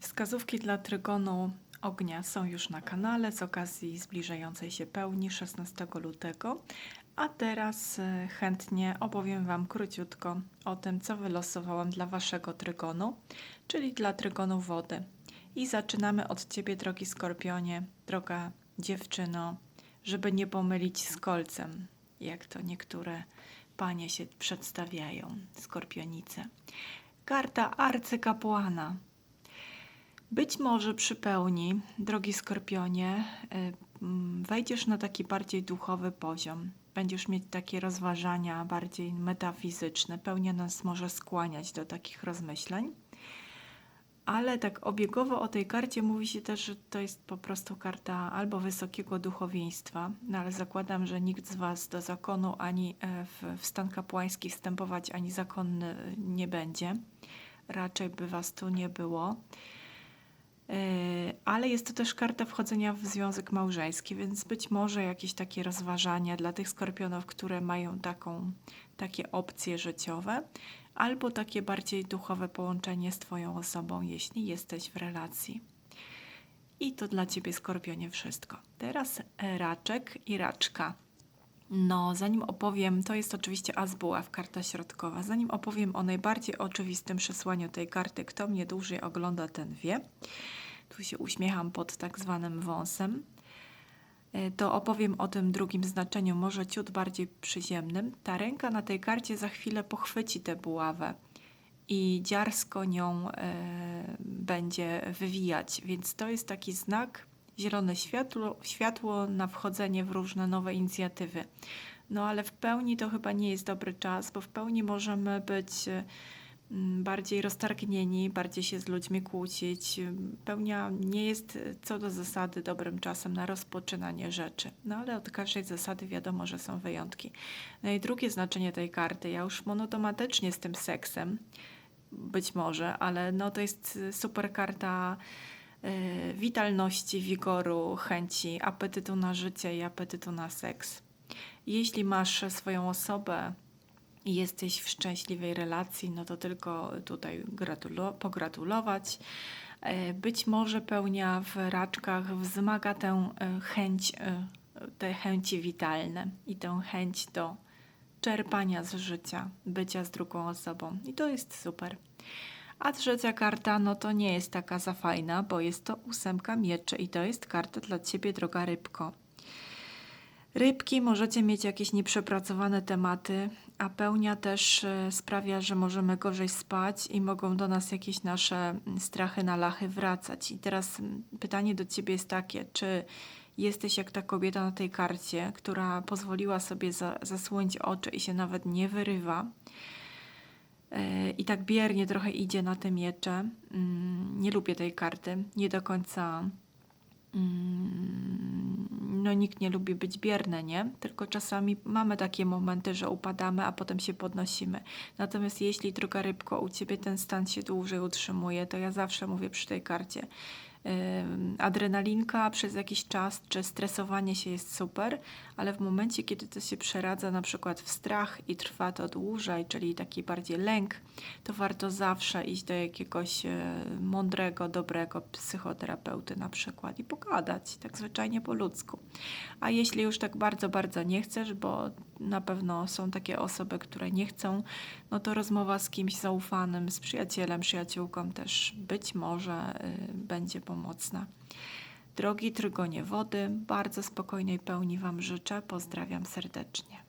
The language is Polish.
Wskazówki dla trygonu ognia są już na kanale z okazji zbliżającej się pełni 16 lutego. A teraz e, chętnie opowiem Wam króciutko o tym, co wylosowałam dla Waszego trygonu, czyli dla trygonu wody. I zaczynamy od Ciebie, drogi skorpionie, droga dziewczyno, żeby nie pomylić z kolcem, jak to niektóre panie się przedstawiają, skorpionice. Karta arcykapłana. Być może przy pełni, drogi skorpionie, y, mm, wejdziesz na taki bardziej duchowy poziom. Będziesz mieć takie rozważania bardziej metafizyczne. Pełnia nas może skłaniać do takich rozmyśleń. Ale tak obiegowo o tej karcie mówi się też, że to jest po prostu karta albo wysokiego duchowieństwa, no ale zakładam, że nikt z Was do zakonu ani e, w, w stan kapłański wstępować, ani zakonny nie będzie. Raczej by Was tu nie było. Yy, Ale jest to też karta wchodzenia w związek małżeński, więc być może jakieś takie rozważania dla tych skorpionów, które mają taką, takie opcje życiowe, albo takie bardziej duchowe połączenie z Twoją osobą, jeśli jesteś w relacji. I to dla Ciebie, skorpionie, wszystko. Teraz e, raczek i raczka. No, zanim opowiem, to jest oczywiście Azbuław, karta środkowa. Zanim opowiem o najbardziej oczywistym przesłaniu tej karty, kto mnie dłużej ogląda, ten wie. Tu się uśmiecham pod tak zwanym wąsem. E, To opowiem o tym drugim znaczeniu, może ciut bardziej przyziemnym. Ta ręka na tej karcie za chwilę pochwyci tę buławę i dziarsko nią e, będzie wywijać, więc to jest taki znak, zielone światło, światło na wchodzenie w różne nowe inicjatywy. No ale w pełni to chyba nie jest dobry czas, bo w pełni możemy być e, mm, bardziej roztargnieni, bardziej się z ludźmi kłócić. Pełnia nie jest e, co do zasady dobrym czasem na rozpoczynanie rzeczy. No ale od każdej zasady wiadomo, że są wyjątki. No i drugie znaczenie tej karty, ja już monotomatycznie z tym seksem, być może, ale no to jest y, super karta witalności, wigoru, chęci, apetytu na życie i apetytu na seks. Jeśli masz swoją osobę i jesteś w szczęśliwej relacji, no to tylko tutaj gratulo- pogratulować. E, Być może pełnia w raczkach wzmaga tę e, chęć, e, te chęci witalne i tę chęć do czerpania z życia, bycia z drugą osobą. I to jest super. A trzecia karta, no to nie jest taka za fajna, bo jest to ósemka mieczy i to jest karta dla Ciebie, droga rybko. Rybki możecie mieć jakieś nieprzepracowane tematy, a pełnia też e, sprawia, że możemy gorzej spać i mogą do nas jakieś nasze mm, strachy na lachy wracać. I teraz mm, pytanie do Ciebie jest takie, czy jesteś jak ta kobieta na tej karcie, która pozwoliła sobie za, zasłonić oczy i się nawet nie wyrywa, i tak biernie trochę idzie na te miecze. Mm, Nie lubię tej karty. Nie do końca. mm, No, nikt nie lubi być bierny, nie? Tylko czasami mamy takie momenty, że upadamy, a potem się podnosimy. Natomiast jeśli, droga rybko, u ciebie ten stan się dłużej utrzymuje, to ja zawsze mówię przy tej karcie. Adrenalinka przez jakiś czas czy stresowanie się jest super, ale w momencie, kiedy to się przeradza na przykład w strach i trwa to dłużej, czyli taki bardziej lęk, to warto zawsze iść do jakiegoś e, mądrego, dobrego psychoterapeuty na przykład i pogadać, tak zwyczajnie po ludzku. A jeśli już tak bardzo, bardzo nie chcesz, bo na pewno są takie osoby, które nie chcą, no to rozmowa z kimś zaufanym, z przyjacielem, przyjaciółką też być może y, będzie pomocna. Drogi trygonie wody, bardzo spokojnej pełni Wam życzę. Pozdrawiam serdecznie.